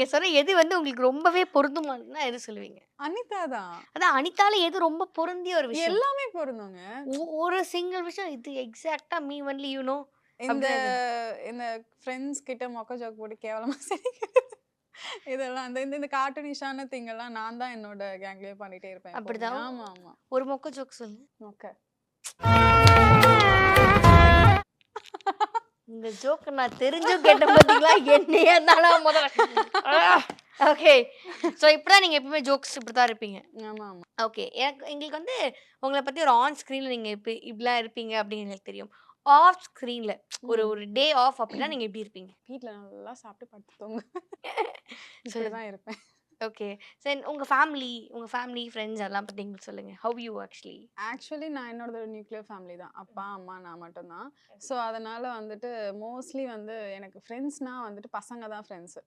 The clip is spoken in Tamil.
நீங்க சொன்ன எது வந்து உங்களுக்கு ரொம்பவே பொருந்துமானா எது சொல்லுவீங்க? அனிதா தான் அதான் அனிதால எது ரொம்ப பொருந்திய ஒரு விஷயம்? எல்லாமே பொருந்துங்க. ஒரு சிங்கிள் விஷயம் இது exactly me only you know இந்த இந்த ஃப்ரெண்ட்ஸ் கிட்ட மொக்க ஜோக் போட்டு கேவலமா சிரிக்கிறது இதெல்லாம் அந்த இந்த இந்த கார்ட்டூனிஷான திங் எல்லாம் நான் தான் என்னோட கேங்லயே பண்ணிட்டே இருப்பேன். அப்படிதான்? ஆமா ஆமா. ஒரு மொக்க ஜோக் சொல்லு. மொக்க. இந்த ஜோக் நான் தெரிஞ்சும் கேட்டேன் பாத்தீங்களா? என்னையே தானா முதல்ல. ஓகே ஸோ இப்படிதான் நீங்க எப்பவுமே ஜோக்ஸ் இப்படிதான் இருப்பீங்க. ஆமா ஆமா. ஓகே எனக்கு எங்களுக்கு வந்து உங்களை பத்தி ஒரு ஆன் ஸ்க்ரீன்ல நீங்க இப்படி இப்படிலாம் இருப்பீங்க அப்படின்னு எங்களுக்கு தெரியும். ஆஃப் ஸ்க்ரீன்ல ஒரு ஒரு டே ஆஃப் அப்படின்னா நீங்க எப்படி இருப்பீங்க. வீட்ல நல்லா சாப்பிட்டு படுத்து தூங்க இப்படிதான் இருப்பேன். ஓகே. சரி உங்க ஃபேமிலி உங்க ஃபேமிலி ஃப்ரெண்ட்ஸ் எல்லாம் பத்தி எங்களுக்கு சொல்லுங்க. ஹவ் யூ ஆக்சுவலி ஆக்சுவலி நான் என்னோட நியூக்ளியர் ஃபேமிலி தான். அப்பா அம்மா நான் மட்டும்தான். ஸோ அதனால வந்துட்டு மோஸ்ட்லி வந்து எனக்கு ஃப்ரெண்ட்ஸ்னா வந்துட்டு பசங்க தான் ஃப்ரெண்ட்ஸ்.